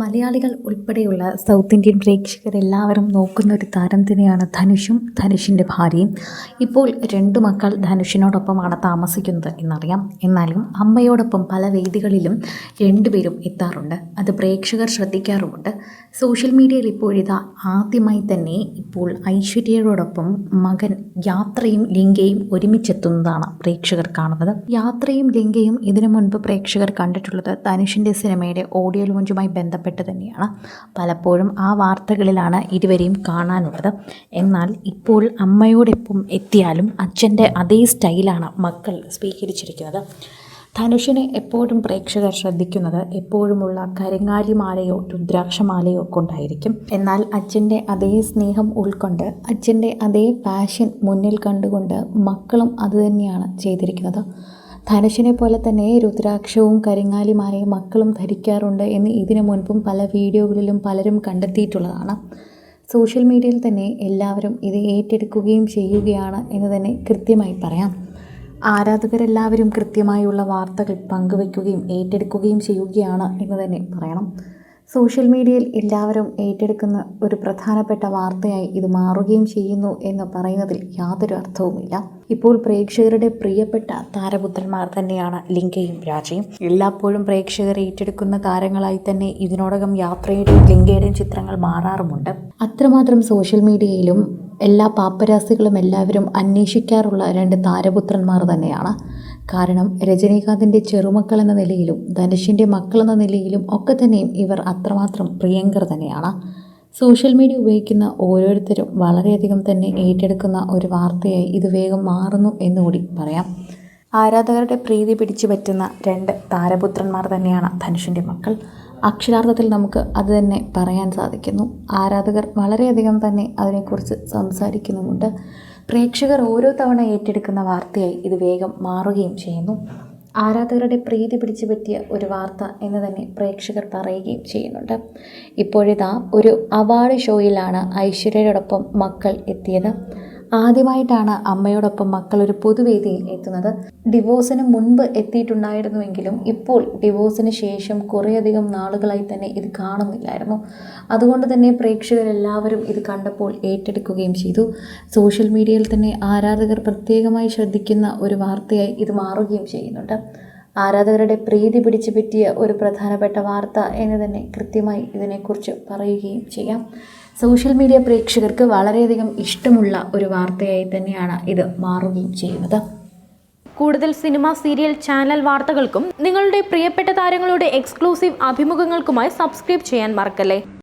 മലയാളികൾ ഉൾപ്പെടെയുള്ള south Indian പ്രേക്ഷകരെല്ലാവരും നോക്കുന്ന ഒരു താരം തന്നെയാണ് ധനുഷും ധനുഷിന്റെ ഭാര്യയും. ഇപ്പോൾ രണ്ടു മക്കൾ ധനുഷിനോടൊപ്പമാണ് താമസിക്കുന്നത് എന്നറിയാം. എന്നാലും അമ്മയോടൊപ്പം പല വേദികളിലും രണ്ടുപേരും എത്താറുണ്ട്. അത് പ്രേക്ഷകർ ശ്രദ്ധിക്കാറുമുണ്ട്. സോഷ്യൽ മീഡിയയിൽ ഇപ്പോഴിതാ ആദ്യമായി തന്നെ ഇപ്പോൾ ഐശ്വര്യയോടൊപ്പം മകൻ യാത്രയും ലിംഗയും ഒരുമിച്ചെത്തുന്നതാണ് പ്രേക്ഷകർ കാണുന്നത്. യാത്രയും ലിംഗയും ഇതിനു മുൻപ് പ്രേക്ഷകർ കണ്ടിട്ടുള്ളത് ധനുഷിന്റെ സിനിമയുടെ ഓഡിയോ ലോഞ്ചുമായി ബന്ധപ്പെട്ട് തന്നെയാണ്. പലപ്പോഴും ആ വാർത്തകളിലാണ് ഇരുവരെയും കാണാനുള്ളത്. എന്നാൽ ഇപ്പോൾ അമ്മയോടൊപ്പം എത്തിയാലും അച്ഛന്റെ അതേ സ്റ്റൈലാണ് മക്കൾ സ്വീകരിച്ചിരിക്കുന്നത്. ധനുഷിനെ എപ്പോഴും പ്രേക്ഷകർ ശ്രദ്ധിക്കുന്നത് എപ്പോഴുമുള്ള കരിങ്ങാലിമാലയോ രുദ്രാക്ഷമാലയോ കൊണ്ടായിരിക്കും. എന്നാൽ അച്ഛന്റെ അതേ സ്നേഹം ഉൾക്കൊണ്ട് അച്ഛന്റെ അതേ പാഷൻ മുന്നിൽ കണ്ടുകൊണ്ട് മക്കളും അതുതന്നെയാണ് ചെയ്തിരിക്കുന്നത്. ധനുഷിനെ പോലെ തന്നെ രുദ്രാക്ഷവും കരിങ്ങാലിമാരെ മക്കളും ധരിക്കാറുണ്ട് എന്ന് ഇതിനു മുൻപും പല വീഡിയോകളിലും പലരും കണ്ടെത്തിയിട്ടുള്ളതാണ്. സോഷ്യൽ മീഡിയയിൽ തന്നെ എല്ലാവരും ഇത് ഏറ്റെടുക്കുകയും ചെയ്യുകയാണ് എന്ന് തന്നെ കൃത്യമായി പറയാം. ആരാധകരെല്ലാവരും കൃത്യമായുള്ള വാർത്തകൾ പങ്കുവയ്ക്കുകയും ഏറ്റെടുക്കുകയും ചെയ്യുകയാണ് എന്ന് തന്നെ പറയണം. സോഷ്യൽ മീഡിയയിൽ എല്ലാവരും ഏറ്റെടുക്കുന്ന ഒരു പ്രധാനപ്പെട്ട വാർത്തയായി ഇത് മാറുകയും ചെയ്യുന്നു എന്ന് പറയുന്നതിൽ യാതൊരു അർത്ഥവുമില്ല. ഇപ്പോൾ പ്രേക്ഷകരുടെ പ്രിയപ്പെട്ട താരപുത്രന്മാർ തന്നെയാണ് ലിങ്കയും രാജയും. എല്ലാപ്പോഴും പ്രേക്ഷകർ ഏറ്റെടുക്കുന്ന താരങ്ങളായി തന്നെ ഇതിനോടകം യാത്രയുടെയും ലിങ്കയുടെയും ചിത്രങ്ങൾ മാറാറുമുണ്ട്. അത്രമാത്രം സോഷ്യൽ മീഡിയയിലും എല്ലാ പാപ്പരാസികളും എല്ലാവരും അന്വേഷിക്കാറുള്ള രണ്ട് താരപുത്രന്മാർ തന്നെയാണ്. കാരണം രജനീകാന്തിന്റെ ചെറുമക്കൾ എന്ന നിലയിലും ധനുഷിന്റെ മക്കൾ എന്ന നിലയിലും ഒക്കെ തന്നെയും ഇവർ അത്രമാത്രം പ്രിയങ്കർ തന്നെയാണ്. സോഷ്യൽ മീഡിയ ഉപയോഗിക്കുന്ന ഓരോരുത്തരും വളരെയധികം തന്നെ ഏറ്റെടുക്കുന്ന ഒരു വാർത്തയായി ഇത് വേഗം മാറുന്നു എന്നുകൂടി പറയാം. ആരാധകരുടെ പ്രീതി പിടിച്ചു പറ്റുന്ന രണ്ട് താരപുത്രന്മാർ തന്നെയാണ് ധനുഷിന്റെ മക്കൾ. അക്ഷരാർത്ഥത്തിൽ നമുക്ക് അത് തന്നെ പറയാൻ സാധിക്കുന്നു. ആരാധകർ വളരെയധികം തന്നെ അതിനെക്കുറിച്ച് സംസാരിക്കുന്നുമുണ്ട്. പ്രേക്ഷകർ ഓരോ തവണ ഏറ്റെടുക്കുന്ന വാർത്തയായി ഇത് വേഗം മാറുകയും ചെയ്യുന്നു. ആരാധകരുടെ പ്രീതി പിടിച്ചു പറ്റിയ ഒരു വാർത്ത എന്ന് തന്നെ പ്രേക്ഷകർ പറയുകയും ചെയ്യുന്നുണ്ട്. ഇപ്പോഴിതാ ഒരു അവാർഡ് ഷോയിലാണ് ഐശ്വര്യയോടൊപ്പം മക്കൾ എത്തിയത്. ആദ്യമായിട്ടാണ് അമ്മയോടൊപ്പം മക്കൾ ഒരു പൊതുവേദിയിൽ എത്തുന്നത്. ഡിവോഴ്സിന് മുൻപ് എത്തിയിട്ടുണ്ടായിരുന്നുവെങ്കിലും ഇപ്പോൾ ഡിവോഴ്സിന് ശേഷം കുറേയധികം നാളുകളായി തന്നെ ഇത് കാണുന്നില്ലായിരുന്നു. അതുകൊണ്ട് തന്നെ പ്രേക്ഷകരെല്ലാവരും ഇത് കണ്ടപ്പോൾ ഏറ്റെടുക്കുകയും ചെയ്തു. സോഷ്യൽ മീഡിയയിൽ തന്നെ ആരാധകർ പ്രത്യേകമായി ശ്രദ്ധിക്കുന്ന ഒരു വാർത്തയായി ഇത് മാറുകയും ചെയ്യുന്നുണ്ട്. ആരാധകരുടെ പ്രീതി പിടിച്ചു പറ്റിയ ഒരു പ്രധാനപ്പെട്ട വാർത്ത എന്ന് തന്നെ കൃത്യമായി ഇതിനെക്കുറിച്ച് പറയുകയും ചെയ്യാം. സോഷ്യൽ മീഡിയ പ്രേക്ഷകർക്ക് വളരെയധികം ഇഷ്ടമുള്ള ഒരു വാർത്തയായി തന്നെയാണ് ഇത് മാറുകയും ചെയ്യുന്നത്. കൂടുതൽ സിനിമ സീരിയൽ ചാനൽ വാർത്തകൾക്കും നിങ്ങളുടെ പ്രിയപ്പെട്ട താരങ്ങളുടെ എക്സ്ക്ലൂസീവ് അഭിമുഖങ്ങൾക്കുമായി സബ്സ്ക്രൈബ് ചെയ്യാൻ മറക്കല്ലേ?